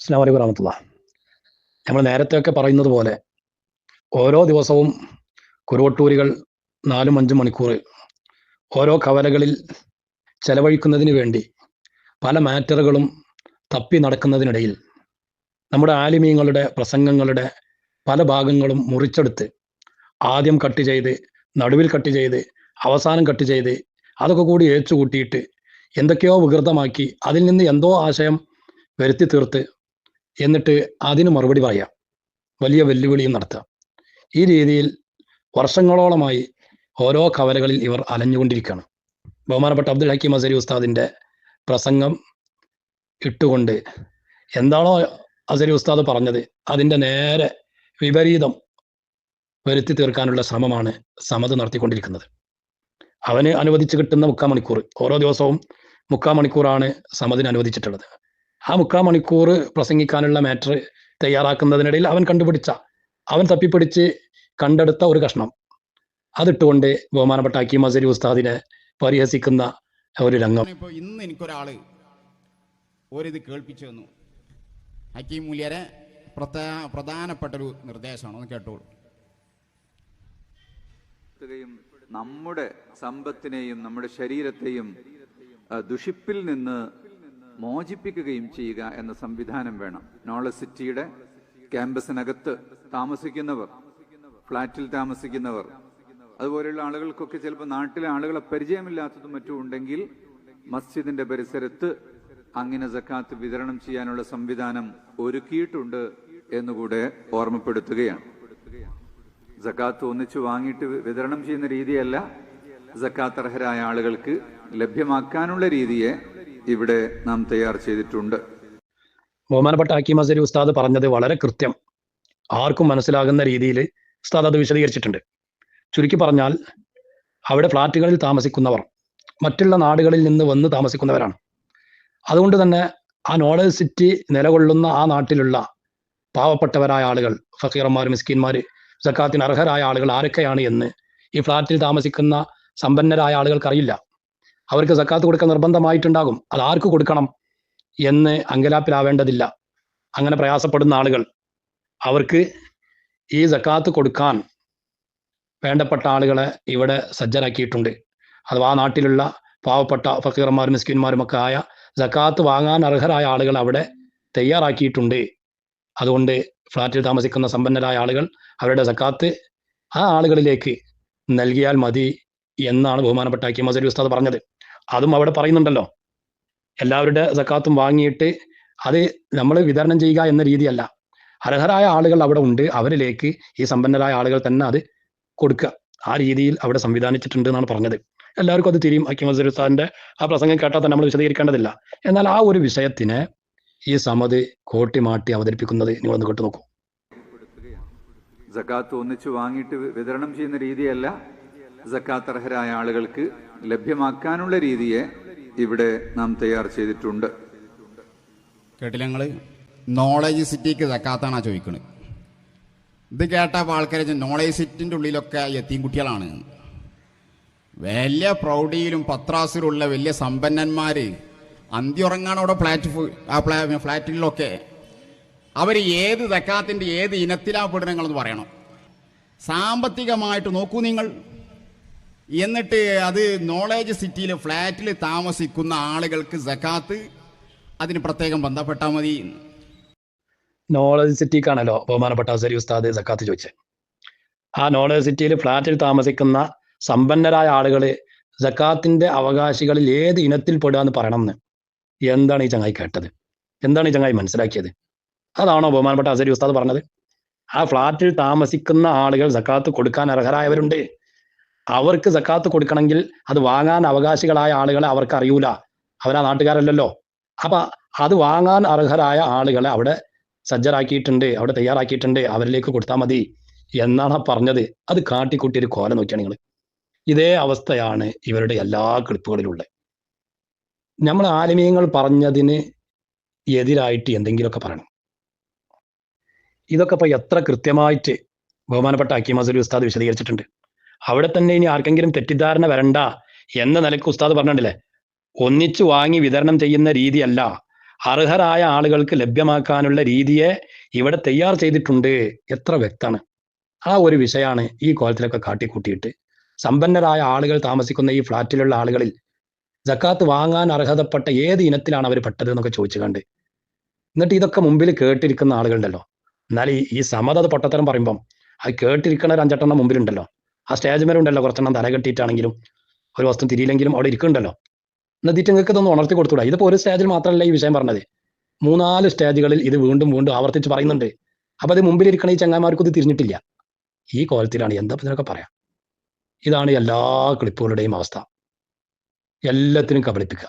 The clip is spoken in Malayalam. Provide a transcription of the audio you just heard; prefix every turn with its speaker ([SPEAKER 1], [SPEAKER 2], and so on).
[SPEAKER 1] അസ്ലാം വലൈക്കും വറഹമത്തുള്ള. നമ്മൾ നേരത്തെയൊക്കെ പറയുന്നത് പോലെ ഓരോ ദിവസവും കുരുവട്ടൂരികൾ നാലും അഞ്ചും മണിക്കൂർ ഓരോ കവലകളിൽ ചെലവഴിക്കുന്നതിന് വേണ്ടി പല മാറ്ററുകളും തപ്പി നടക്കുന്നതിനിടയിൽ നമ്മുടെ ആലിമീങ്ങളുടെ പ്രസംഗങ്ങളുടെ പല ഭാഗങ്ങളും മുറിച്ചെടുത്ത് ആദ്യം കട്ട് ചെയ്ത് നടുവിൽ കട്ട് ചെയ്ത് അവസാനം കട്ട് ചെയ്ത് അതൊക്കെ കൂടി ഏച്ചു കൂട്ടിയിട്ട് എന്തൊക്കെയോ വികൃതമാക്കി അതിൽ നിന്ന് എന്തോ ആശയം വരുത്തി തീർത്ത് എന്നിട്ട് അതിന് മറുപടി പറയാം. വലിയ വെല്ലുവിളിയും നടത്തുക ഈ രീതിയിൽ വർഷങ്ങളോളമായി ഓരോ കവലകളിൽ ഇവർ അലഞ്ഞുകൊണ്ടിരിക്കുകയാണ്. ബഹുമാനപ്പെട്ട അബ്ദുൽ ഹക്കീം അസരി ഉസ്താദിന്റെ പ്രസംഗം ഇട്ടുകൊണ്ട് എന്താണോ അസരി ഉസ്താദ് പറഞ്ഞത് അതിന്റെ നേരെ വിപരീതം വരുത്തി തീർക്കാനുള്ള ശ്രമമാണ് സമത് നടത്തിക്കൊണ്ടിരിക്കുന്നത്. അവന് അനുവദിച്ച് കിട്ടുന്ന മുക്കാൽ മണിക്കൂർ. ഓരോ ദിവസവും മുക്കാൽ മണിക്കൂറാണ് സമതിന് അനുവദിച്ചിട്ടുള്ളത്. ആ മുക്കാൽ മണിക്കൂർ പ്രസംഗിക്കാനുള്ള മാറ്റർ തയ്യാറാക്കുന്നതിനിടയിൽ അവൻ കണ്ടുപിടിച്ച അവൻ തപ്പിപ്പിടിച്ച് കണ്ടെടുത്ത ഒരു കഷ്ണം. അതിട്ടുകൊണ്ട് ബഹുമാനപ്പെട്ട അക്കീം അസരി ഉസ്താദിനെ പരിഹസിക്കുന്ന ഒരു രംഗം.
[SPEAKER 2] ഇപ്പോൾ ഇന്ന് എനിക്കൊരാൾ ഒരിത് കേൾപ്പിച്ചു തന്നു. ഹക്കീം മൂല്യരെ പ്രധാ പ്രധാനപ്പെട്ടൊരു നിർദ്ദേശമാണ് ഒന്ന് കേട്ടോളൂ
[SPEAKER 3] നമ്മുടെ സമ്പത്തിനെയും നമ്മുടെ ശരീരത്തെയും ദുഷിപ്പിൽ നിന്ന് മോചിപ്പിക്കുകയും ചെയ്യുക എന്ന സംവിധാനം വേണം. നോളജ് സിറ്റിയുടെ ക്യാമ്പസിനകത്ത് താമസിക്കുന്നവർ ഫ്ളാറ്റിൽ താമസിക്കുന്നവർ അതുപോലെയുള്ള ആളുകൾക്കൊക്കെ ചിലപ്പോൾ നാട്ടിലെ ആളുകളെ പരിചയമില്ലാത്തതും മറ്റും ഉണ്ടെങ്കിൽ മസ്ജിദിന്റെ പരിസരത്ത് അങ്ങനെ സക്കാത്ത് വിതരണം ചെയ്യാനുള്ള സംവിധാനം ഒരുക്കിയിട്ടുണ്ട് എന്നുകൂടെ ഓർമ്മപ്പെടുത്തുകയാണ്. സക്കാത്ത് ഒന്നിച്ചു വാങ്ങിയിട്ട് വിതരണം ചെയ്യുന്ന രീതിയല്ല സക്കാത്ത് അർഹരായ ആളുകൾക്ക് ലഭ്യമാക്കാനുള്ള രീതിയെ ഇവിടെ നാം തയ്യാർ ചെയ്തിട്ടുണ്ട്.
[SPEAKER 1] ബഹുമാനപ്പെട്ട ഹക്കീം അസരി ഉസ്താദ് പറഞ്ഞത് വളരെ കൃത്യം. ആർക്കും മനസ്സിലാകുന്ന രീതിയിൽ ഉസ്താദ് അത് വിശദീകരിച്ചിട്ടുണ്ട്. ചുരുക്കി പറഞ്ഞാൽ അവിടെ ഫ്ലാറ്റുകളിൽ താമസിക്കുന്നവർ മറ്റുള്ള നാടുകളിൽ നിന്ന് വന്ന് താമസിക്കുന്നവരാണ്. അതുകൊണ്ട് തന്നെ ആ നോഡൽ സിറ്റി നിലകൊള്ളുന്ന ആ നാട്ടിലുള്ള പാവപ്പെട്ടവരായ ആളുകൾ ഫക്കീറന്മാർ മിസ്കിന്മാർ സക്കാത്തിന് അർഹരായ ആളുകൾ ആരൊക്കെയാണ് എന്ന് ഈ ഫ്ലാറ്റിൽ താമസിക്കുന്ന സമ്പന്നരായ ആളുകൾക്ക് അറിയില്ല. അവർക്ക് സക്കാത്ത് കൊടുക്കാൻ നിർബന്ധമായിട്ടുണ്ടാകും. അത് ആർക്ക് കൊടുക്കണം എന്ന് അങ്കലാപ്പിലാവേണ്ടതില്ല. അങ്ങനെ പ്രയാസപ്പെടുന്ന ആളുകൾ അവർക്ക് ഈ സക്കാത്ത് കൊടുക്കാൻ വേണ്ടപ്പെട്ട ആളുകളെ ഇവിടെ സജ്ജരാക്കിയിട്ടുണ്ട്. അഥവാ നാട്ടിലുള്ള പാവപ്പെട്ട ഫക്കീർമാരും മിസ്കിന്മാരും ഒക്കെ ആയ സക്കാത്ത് വാങ്ങാൻ അർഹരായ ആളുകൾ അവിടെ തയ്യാറാക്കിയിട്ടുണ്ട്. അതുകൊണ്ട് ഫ്ലാറ്റിൽ താമസിക്കുന്ന സമ്പന്നരായ ആളുകൾ അവരുടെ സക്കാത്ത് ആ ആളുകളിലേക്ക് നൽകിയാൽ മതി എന്നാണ് ബഹുമാനപ്പെട്ട ഹക്കീം മസരി ഉസ്താദ് പറഞ്ഞത്. അതും അവിടെ പറയുന്നുണ്ടല്ലോ. എല്ലാവരുടെ സക്കാത്തും വാങ്ങിയിട്ട് അത് നമ്മൾ വിതരണം ചെയ്യുക എന്ന രീതിയല്ല. അർഹരായ ആളുകൾ അവിടെ ഉണ്ട്. അവരിലേക്ക് ഈ സമ്പന്നരായ ആളുകൾ തന്നെ അത് കൊടുക്കുക. ആ രീതിയിൽ അവിടെ സംവിധാനിച്ചിട്ടുണ്ട് എന്നാണ് പറഞ്ഞത്. എല്ലാവർക്കും അത് തിരിയും. അസരി ഉസ്താദിന്റെ ആ പ്രസംഗം കേട്ടാൽ തന്നെ നമ്മൾ വിശദീകരിക്കേണ്ടതില്ല. എന്നാൽ ആ ഒരു വിഷയത്തിനെ ഈ സമത് കോട്ടി മാട്ടി അവതരിപ്പിക്കുന്നത് നിങ്ങളൊന്ന് കേട്ടു നോക്കൂ.
[SPEAKER 3] സക്കാത്ത് ഒന്നിച്ചു വാങ്ങിയിട്ട് വിതരണം ചെയ്യുന്ന രീതിയല്ല. സക്കാത്ത് അർഹരായ ആളുകൾക്ക് ലഭ്യമാക്കാനുള്ള രീതിയെ ഇവിടെ നാം തയ്യാർ ചെയ്തിട്ടുണ്ട്.
[SPEAKER 2] കേട്ടില്ല ഞങ്ങൾ നോളേജ് സിറ്റിക്ക് സക്കാത്താണോ ചോദിക്കുന്നത് ഇത് കേട്ടപ്പോൾ ആൾക്കാരെ നോളേജ് സിറ്റിന്റെ ഉള്ളിലൊക്കെ എത്തിയും കുട്ടികളാണ് വലിയ പ്രൗഢിയിലും പത്രാസിലുള്ള വലിയ സമ്പന്നന്മാര് അന്തിയുറങ്ങാണ് അവിടെ ഫ്ലാറ്റ് ഫു- ആ ഫ്ലാ- ഫ്ലാറ്റുകളിലൊക്കെ അവർ ഏത് തക്കാത്തിന്റെ ഏത് ഇനത്തിലാണ് പെടുന്നതെന്ന് പറയണം. സാമ്പത്തികമായിട്ട് നോക്കൂ നിങ്ങൾ. എന്നിട്ട് അത് നോളേജ് സിറ്റിയിൽ ഫ്ലാറ്റിൽ താമസിക്കുന്ന ആളുകൾക്ക് സക്കാത്ത് അതിന് പ്രത്യേകം ബന്ധപ്പെട്ടാൽ മതി.
[SPEAKER 1] നോളജ് സിറ്റിക്കാണല്ലോ ബഹുമാനപ്പെട്ട അസരി ഉസ്താദ് സക്കാത്ത് ചോദിച്ചത് ആ നോളേജ് സിറ്റിയിൽ ഫ്ലാറ്റിൽ താമസിക്കുന്ന സമ്പന്നരായ ആളുകൾ സക്കാത്തിന്റെ അവകാശികളിൽ ഏത് ഇനത്തിൽ പെടുക എന്ന് പറയണം എന്ന്. എന്താണ് ഈ ചങ്ങായി കേട്ടത്? എന്താണ് ഈ ചങ്ങായി മനസ്സിലാക്കിയത്? അതാണോ ബഹുമാനപ്പെട്ട അസരി ഉസ്താദ് പറഞ്ഞത്? ആ ഫ്ലാറ്റിൽ താമസിക്കുന്ന ആളുകൾ സക്കാത്ത് കൊടുക്കാൻ അർഹരായവരുണ്ട്. അവർക്ക് സക്കാത്ത് കൊടുക്കണമെങ്കിൽ അത് വാങ്ങാൻ അവകാശികളായ ആളുകളെ അവർക്ക് അറിയൂല. അവരാ നാട്ടുകാരല്ലല്ലോ. അപ്പൊ അത് വാങ്ങാൻ അർഹരായ ആളുകളെ അവിടെ സജ്ജരാക്കിയിട്ടുണ്ട് അവിടെ തയ്യാറാക്കിയിട്ടുണ്ട് അവരിലേക്ക് കൊടുത്താൽ മതി എന്നാണ് ആ പറഞ്ഞത്. അത് കാട്ടിക്കൂട്ടിയൊരു കോല നോക്കിയാണ് നിങ്ങൾ ഇതേ അവസ്ഥയാണ് ഇവരുടെ എല്ലാ ക്ലിപ്പുകളിലുള്ളത് നമ്മൾ ആലിമീയങ്ങൾ പറഞ്ഞതിന് എതിരായിട്ട് എന്തെങ്കിലുമൊക്കെ പറയണം. ഇതൊക്കെ ഇപ്പൊ എത്ര കൃത്യമായിട്ട് ബഹുമാനപ്പെട്ട അസലി ഉസ്താദ് വിശദീകരിച്ചിട്ടുണ്ട്. അവിടെ തന്നെ ഇനി ആർക്കെങ്കിലും തെറ്റിദ്ധാരണ വരണ്ട എന്ന നിലയ്ക്ക് ഉസ്താദ് പറഞ്ഞിട്ടില്ലേ? ഒന്നിച്ചു വാങ്ങി വിതരണം ചെയ്യുന്ന രീതിയല്ല. അർഹരായ ആളുകൾക്ക് ലഭ്യമാക്കാനുള്ള രീതിയെ ഇവിടെ തയ്യാർ ചെയ്തിട്ടുണ്ട്. എത്ര വ്യക്തമാണ്. ആ ഒരു വിഷയമാണ് ഈ കോലത്തിലൊക്കെ കാട്ടിക്കൂട്ടിയിട്ട്. സമ്പന്നരായ ആളുകൾ താമസിക്കുന്ന ഈ ഫ്ളാറ്റിലുള്ള ആളുകളിൽ ജക്കാത്ത് വാങ്ങാൻ അർഹതപ്പെട്ട ഏത് ഇനത്തിലാണ് അവർ പെട്ടത് എന്നൊക്കെ ചോദിച്ചു കണ്ട് എന്നിട്ട് ഇതൊക്കെ മുമ്പിൽ കേട്ടിരിക്കുന്ന ആളുകളുണ്ടല്ലോ. എന്നാൽ ഈ സമത പൊട്ടത്തരം പറയുമ്പം അത് കേട്ടിരിക്കണ ഒരു അഞ്ചെട്ടെണ്ണം മുമ്പിലുണ്ടല്ലോ. ആ സ്റ്റേജ് മേലെ ഉണ്ടല്ലോ കുറച്ചെണ്ണം തല കെട്ടിയിട്ടാണെങ്കിലും ഒരു വസ്തു തിരിയില്ലെങ്കിലും അവിടെ ഇരിക്കുന്നുണ്ടല്ലോ. എന്നിട്ട് നിങ്ങൾക്ക് ഇതൊന്ന് ഉണർത്തി കൊടുത്തൂടാ ഇതിപ്പോ ഒരു സ്റ്റേജിൽ മാത്രമല്ല ഈ വിഷയം പറഞ്ഞത്. മൂന്നാൽ സ്റ്റേജുകളിൽ ഇത് വീണ്ടും വീണ്ടും ആവർത്തിച്ച് പറയുന്നുണ്ട്. അപ്പൊ അത് മുമ്പിലിരിക്കണ ഈ ചങ്ങാമാർക്കും ഇത് തിരിഞ്ഞിട്ടില്ല. ഈ കോലത്തിലാണ് എന്താ ഇതിനൊക്കെ പറയാം? ഇതാണ് എല്ലാ ക്ലിപ്പുകളുടെയും അവസ്ഥ. എല്ലാത്തിനും കബളിപ്പിക്കുക